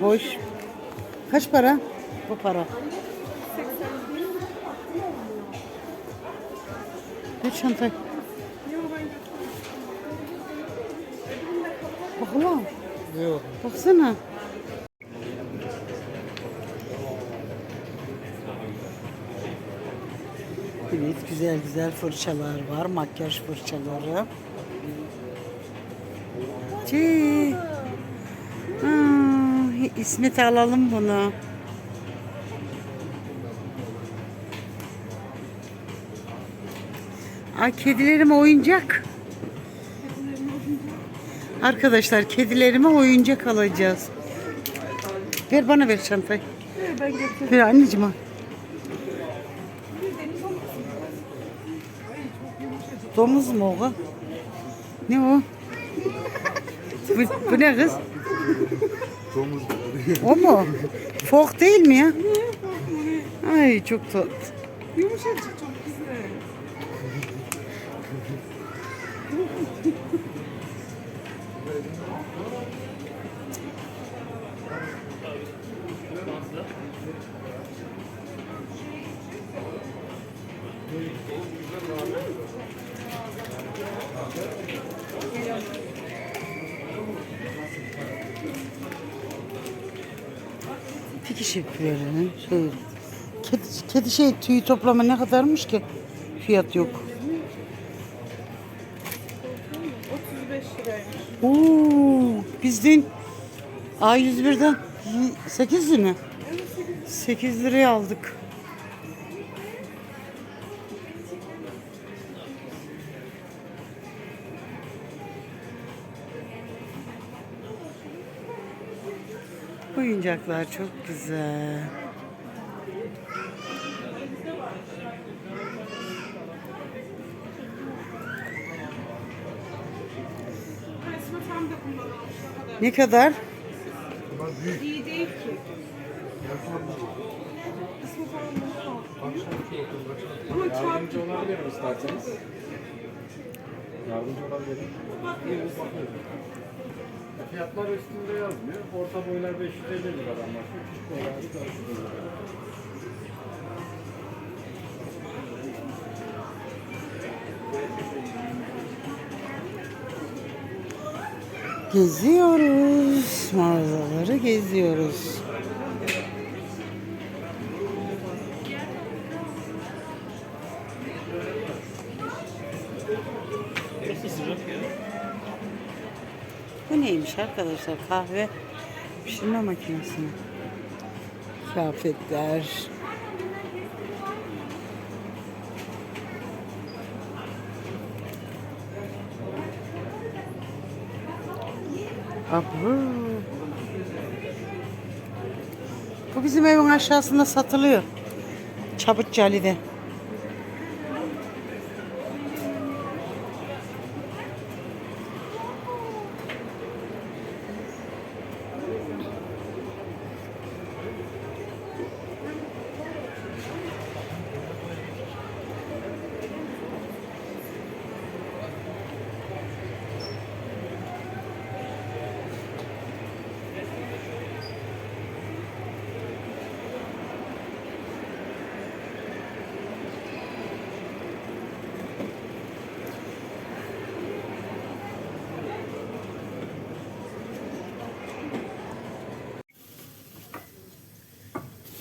Hoş. Kaç para? Bu para. Ne çanta? Bak. Yok. Baksana. Evet güzel güzel fırçalar var. Makyaj fırçaları. Çiğ. İsmet alalım bunu. Ay kedilerime oyuncak. Arkadaşlar kedilerime oyuncak alacağız. Ver bana ver çantayı. Ver anneciğim al. Domuz mu o? Ne o? bu, bu ne kız? Domuz. O mu? Fok değil mi ya? Ay çok tatlı. Yumuşacık çok güzel. Peki şifrelerini şöyle. Kedi, kedi şey tüyü toplama ne kadarmış ki? Fiyat yok. 35 liraymış. Oo, biz dün A101'den 8 lira mı? 8 liraya aldık. Oyuncaklar çok güzel. Ne kadar iyi değil ki. Yardımcı olabilirim isterseniz. Yardımcı olabilirim. Fiyatlar üstünde yazmıyor. Orta boylar 550 liradan başlıyor. Küçük boylar 400 lira. Geziyoruz. Mağazaları geziyoruz. Neymiş arkadaşlar? Kahve pişirme makinesi. mi? Kıyafetler. Abu. Bu bizim evin aşağısında satılıyor. Çabukçu Ali'de.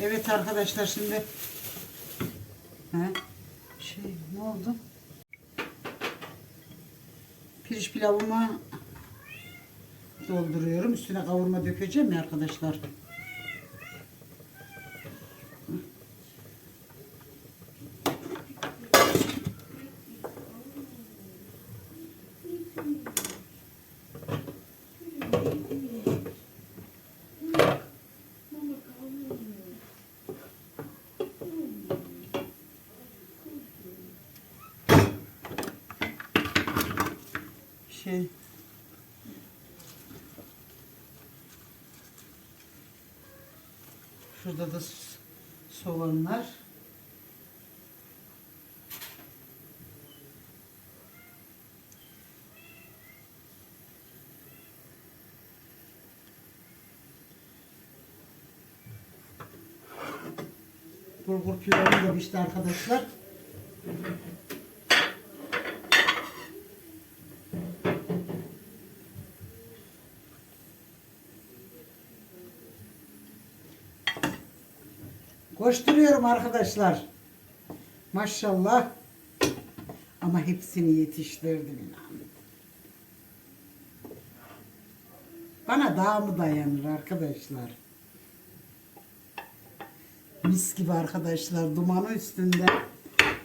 Evet arkadaşlar şimdi He? şey ne oldu? Pirinç pilavımı dolduruyorum. Üstüne kavurma dökeceğim ya arkadaşlar. ki. Şurada da soğanlar. Bulgur pilavı demişti arkadaşlar. Koşturuyorum arkadaşlar. Maşallah. Ama hepsini yetiştirdim inan. Bana daha mı dayanır arkadaşlar? Mis gibi arkadaşlar. Dumanı üstünde.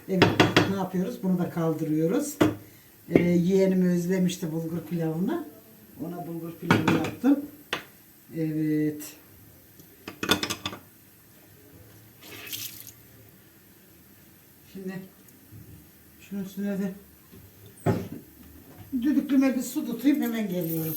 Evet ne yapıyoruz? Bunu da kaldırıyoruz. Ee, yeğenim özlemişti bulgur pilavını. Ona bulgur pilavı yaptım. Evet. Şimdi şunun üstüne de düdüklüme bir su tutayım hemen geliyorum.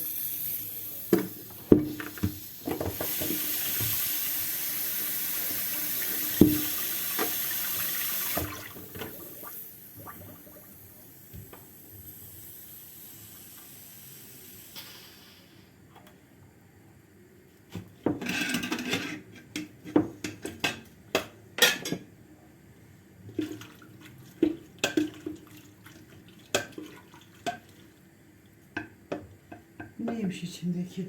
Neymiş içindeki?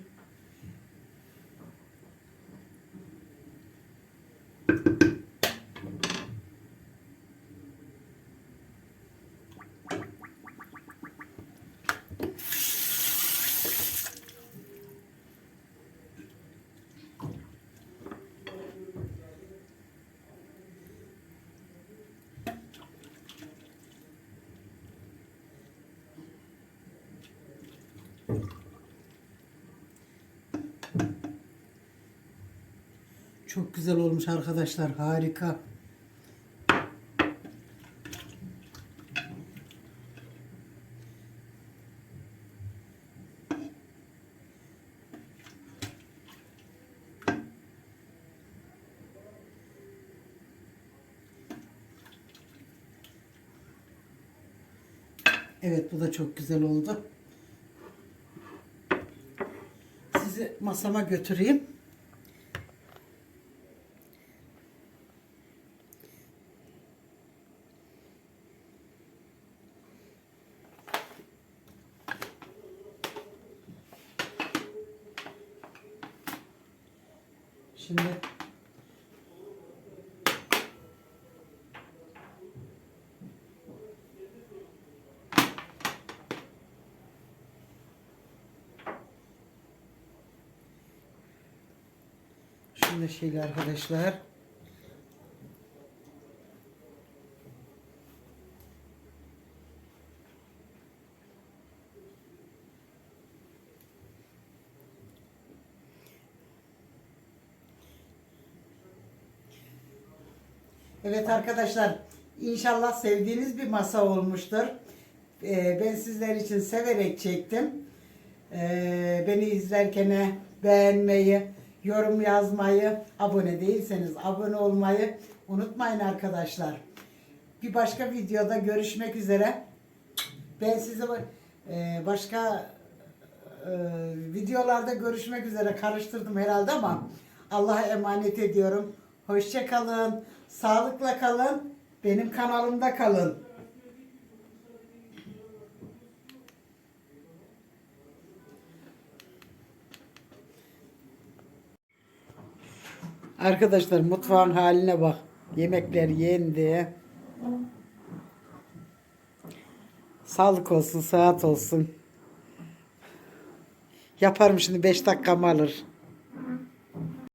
Çok güzel olmuş arkadaşlar. Harika. Evet bu da çok güzel oldu. Sizi masama götüreyim. Şimdi. Şimdi şeyle arkadaşlar Evet arkadaşlar inşallah sevdiğiniz bir masa olmuştur. Ee, ben sizler için severek çektim. Ee, beni izlerken beğenmeyi, yorum yazmayı, abone değilseniz abone olmayı unutmayın arkadaşlar. Bir başka videoda görüşmek üzere. Ben size e, başka e, videolarda görüşmek üzere karıştırdım herhalde ama Allah'a emanet ediyorum. Hoşça kalın. Sağlıkla kalın. Benim kanalımda kalın. Arkadaşlar mutfağın haline bak. Yemekler yendi. Sağlık olsun, saat olsun. Yaparım şimdi 5 dakikamı alır.